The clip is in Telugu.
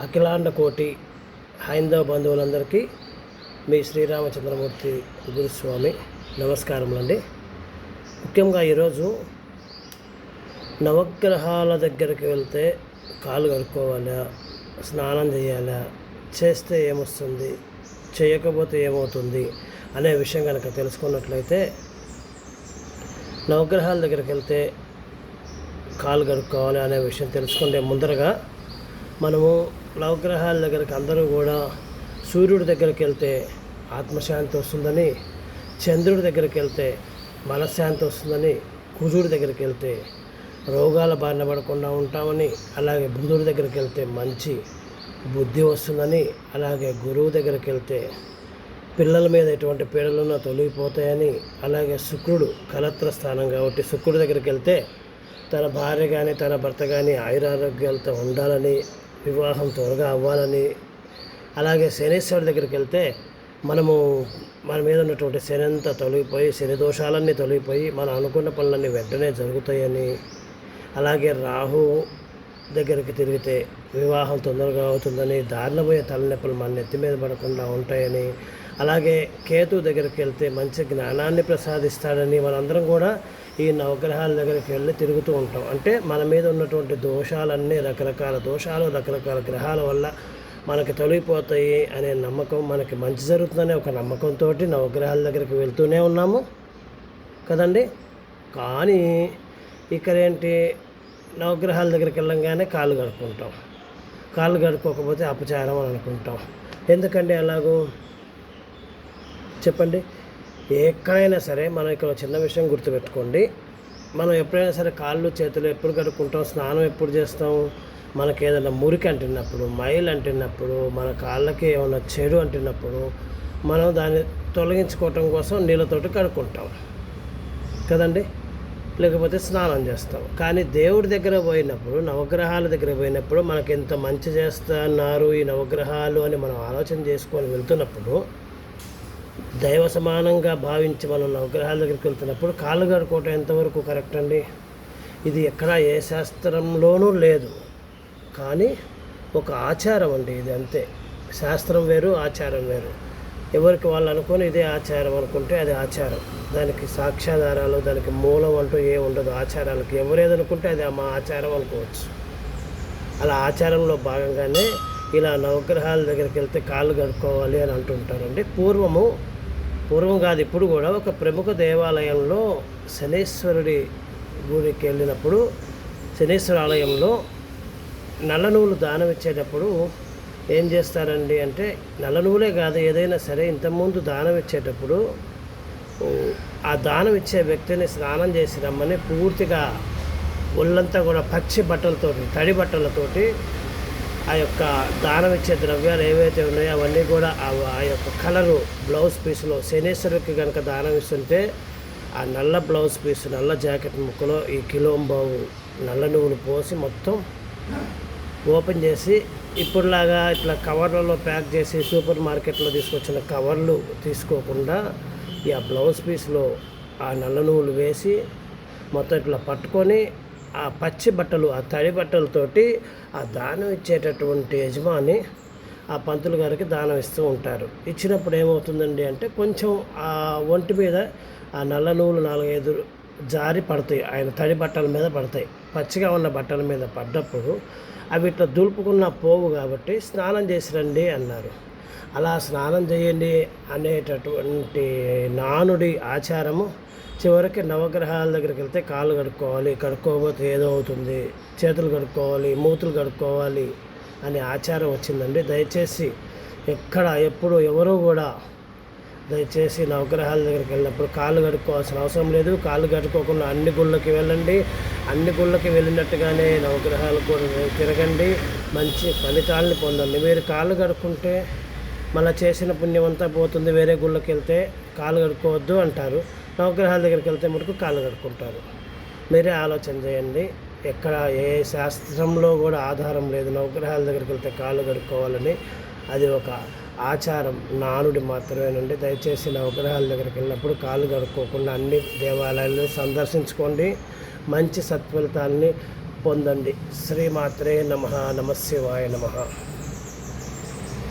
అఖిలాండ కోటి హైందవ బంధువులందరికీ మీ శ్రీరామచంద్రమూర్తి గురుస్వామి నమస్కారములండి. ముఖ్యంగా ఈరోజు నవగ్రహాల దగ్గరికి వెళ్తే కాలు కడుక్కోవాలా స్నానం చేయాలా చేస్తే ఏమొస్తుంది చేయకపోతే ఏమవుతుంది అనే విషయం కనుక తెలుసుకున్నట్లయితే నవగ్రహాల దగ్గరికి వెళ్తే కాలు కడుక్కోవాలి అనే విషయం తెలుసుకుంటే ముందరగా మనము నవగ్రహాల దగ్గరికి అందరూ కూడా సూర్యుడి దగ్గరికి వెళ్తే ఆత్మశాంతి వస్తుందని చంద్రుడి దగ్గరికి వెళ్తే మనశ్శాంతి వస్తుందని కుజుడి దగ్గరికి వెళ్తే రోగాల బారిన పడకుండా ఉంటామని అలాగే బుధుడి దగ్గరికి వెళ్తే మంచి బుద్ధి వస్తుందని అలాగే గురువు దగ్గరికి వెళ్తే పిల్లల మీద ఎటువంటి పీడలున్నా తొలగిపోతాయని అలాగే శుక్రుడు కలత్ర స్థానం కాబట్టి శుక్రుడి దగ్గరికి వెళ్తే తన భార్య కానీ తన భర్త కానీ ఆయురారోగ్యాలతో ఉండాలని వివాహం త్వరగా అవ్వాలని. అలాగే శనేశ్వరుడి దగ్గరికి వెళ్తే మనము మన మీద ఉన్నటువంటి శని అంతా తొలగిపోయి శని దోషాలన్నీ తొలగిపోయి మనం అనుకున్న పనులన్నీ వెంటనే జరుగుతాయని. అలాగే రాహు దగ్గరికి తిరిగితే వివాహం తొందరగా అవుతుందని దారిన పోయే తలనొప్పులు మన నెత్తి మీద పడకుండా ఉంటాయని అలాగే కేతు దగ్గరికి వెళ్తే మంచి జ్ఞానాన్ని ప్రసాదిస్తాడని మనందరం కూడా ఈ నవగ్రహాల దగ్గరికి వెళ్ళి తిరుగుతూ ఉంటాం. అంటే మన మీద ఉన్నటువంటి దోషాలన్నీ రకరకాల దోషాలు రకరకాల గ్రహాల వల్ల మనకి తొలగిపోతాయి అనే నమ్మకం మనకి మంచి జరుగుతుందనే ఒక నమ్మకంతో నవగ్రహాల దగ్గరికి వెళ్తూనే ఉన్నాము. కదండి? కానీ ఇక్కడ ఏంటి నవగ్రహాల దగ్గరికి వెళ్ళంగానే కాళ్ళు కడుక్కుంటాం. కాళ్ళు కడుక్కోకపోతే అపచారం అని అనుకుంటాం. ఎందుకండి ఎలాగో చెప్పండి. ఎక్కడైనా సరే మనం ఇక్కడ చిన్న విషయం గుర్తుపెట్టుకోండి. మనం ఎప్పుడైనా సరే కాళ్ళు చేతులు ఎప్పుడు కడుక్కుంటాం? స్నానం ఎప్పుడు చేస్తాం? మనకి ఏదైనా మురికి అంటున్నప్పుడు మైల్ అంటున్నప్పుడు మన కాళ్ళకి ఏమైనా చెడు అంటున్నప్పుడు మనం దాన్ని తొలగించుకోవటం కోసం నీళ్ళతోటి కడుక్కుంటాం. కదండి? లేకపోతే స్నానం చేస్తాం. కానీ దేవుడి దగ్గర పోయినప్పుడు నవగ్రహాల దగ్గర పోయినప్పుడు మనకి ఎంత మంచి చేస్తున్నారు ఈ నవగ్రహాలు అని మనం ఆలోచన చేసుకొని వెళ్తున్నప్పుడు దైవ సమానంగా భావించి మనం నవగ్రహాల దగ్గరికి వెళ్తున్నప్పుడు కాళ్ళు కడుక్కోవటం ఎంతవరకు కరెక్ట్ అండి? ఇది ఎక్కడ ఏ శాస్త్రంలోనూ లేదు. కానీ ఒక ఆచారం అండి ఇది అంతే. శాస్త్రం వేరు ఆచారం వేరు. ఎవరికి వాళ్ళు అనుకొని ఇదే ఆచారం అనుకుంటే అది ఆచారం. దానికి సాక్ష్యాధారాలు దానికి మూలం అంటూ ఏ ఉండదు. ఆచారాలకు ఎవరేదనుకుంటే అది మా ఆచారం అనుకోవచ్చు. అలా ఆచారంలో భాగంగానే ఇలా నవగ్రహాల దగ్గరికి వెళ్తే కాళ్ళు కడుక్కోవాలి అని అంటుంటారండి. పూర్వము పూర్వం కాదు ఇప్పుడు కూడా ఒక ప్రముఖ దేవాలయంలో శనేశ్వరుడి గుడికి వెళ్ళినప్పుడు శనేశ్వర ఆలయంలో నల్ల నువ్వులు దానం ఇచ్చేటప్పుడు ఏం చేస్తారండి అంటే నల్ల నువ్వులే కాదు ఏదైనా సరే ఇంతకుముందు దానం ఇచ్చేటప్పుడు ఆ దానం ఇచ్చే వ్యక్తిని స్నానం చేసి రమ్మని పూర్తిగా ఒళ్ళంతా కూడా పచ్చి బట్టలతోటి తడి బట్టలతోటి ఆ యొక్క దానం ఇచ్చే ద్రవ్యాలు ఏవైతే ఉన్నాయో అవన్నీ కూడా ఆ యొక్క కలరు బ్లౌజ్ పీస్లో శనేశ్వరుడికి కనుక దానం ఇస్తుంటే ఆ నల్ల బ్లౌజ్ పీస్ నల్ల జాకెట్ ముక్కలో ఈ కిలోంబావు నల్ల నువ్వులు పోసి మొత్తం ఓపెన్ చేసి ఇప్పుడులాగా ఇట్లా కవర్లలో ప్యాక్ చేసి సూపర్ మార్కెట్లో తీసుకొచ్చిన కవర్లు తీసుకోకుండా ఈ ఆ బ్లౌజ్ పీస్లో ఆ నల్ల నువ్వులు వేసి మొత్తం ఇట్లా పట్టుకొని ఆ పచ్చి బట్టలు ఆ తడి బట్టలతోటి ఆ దానం ఇచ్చేటటువంటి యజమాని ఆ పంతులు గారికి దానం ఇస్తూ ఉంటారు. ఇచ్చినప్పుడు ఏమవుతుందండి అంటే కొంచెం ఆ ఒంటి మీద ఆ నల్ల నువ్వులు నాలుగైదు జారి పడతాయి. ఆయన తడి బట్టల మీద పడతాయి. పచ్చిగా ఉన్న బట్టల మీద పడ్డప్పుడు అవి ఇట్లా దులుపుకున్న పోవు కాబట్టి స్నానం చేసి రండి అన్నారు. అలా స్నానం చేయండి అనేటటువంటి నానుడి ఆచారము చివరికి నవగ్రహాల దగ్గరికి వెళ్తే కాళ్ళు కడుక్కోవాలి కడుక్కోకపోతే ఏదో అవుతుంది చేతులు కడుక్కోవాలి మూతులు కడుక్కోవాలి అనే ఆచారం వచ్చిందండి. దయచేసి ఎక్కడ ఎప్పుడు ఎవరు కూడా దయచేసి నవగ్రహాల దగ్గరికి వెళ్ళినప్పుడు కాళ్ళు కడుక్కోవాల్సిన అవసరం లేదు. కాళ్ళు కడుక్కోకుండా అన్ని గుళ్ళకి వెళ్ళండి. అన్ని గుళ్ళకి వెళ్ళినట్టుగానే నవగ్రహాలు కూడా తిరగండి. మంచి ఫలితాలను పొందండి. మీరు కాళ్ళు కడుక్కుంటే మళ్ళీ చేసిన పుణ్యం అంతా పోతుంది వేరే గుళ్ళకి వెళ్తే కాలు కడుక్కోవద్దు అంటారు. నవగ్రహాల దగ్గరికి వెళ్తే మటుకు కాలు కడుక్కుంటారు. మీరే ఆలోచన చేయండి. ఎక్కడ ఏ శాస్త్రంలో కూడా ఆధారం లేదు. నవగ్రహాల దగ్గరికి వెళ్తే కాలు కడుక్కోవాలని అది ఒక ఆచారం. నానుడి మాత్రమేనండి. దయచేసి నవగ్రహాల దగ్గరికి వెళ్ళినప్పుడు కాలు కడుక్కోకుండా అన్ని దేవాలయాలను సందర్శించుకోండి. మంచి సత్ఫలితాల్ని పొందండి. శ్రీమాత్రే నమ. నమశివాయ నమ.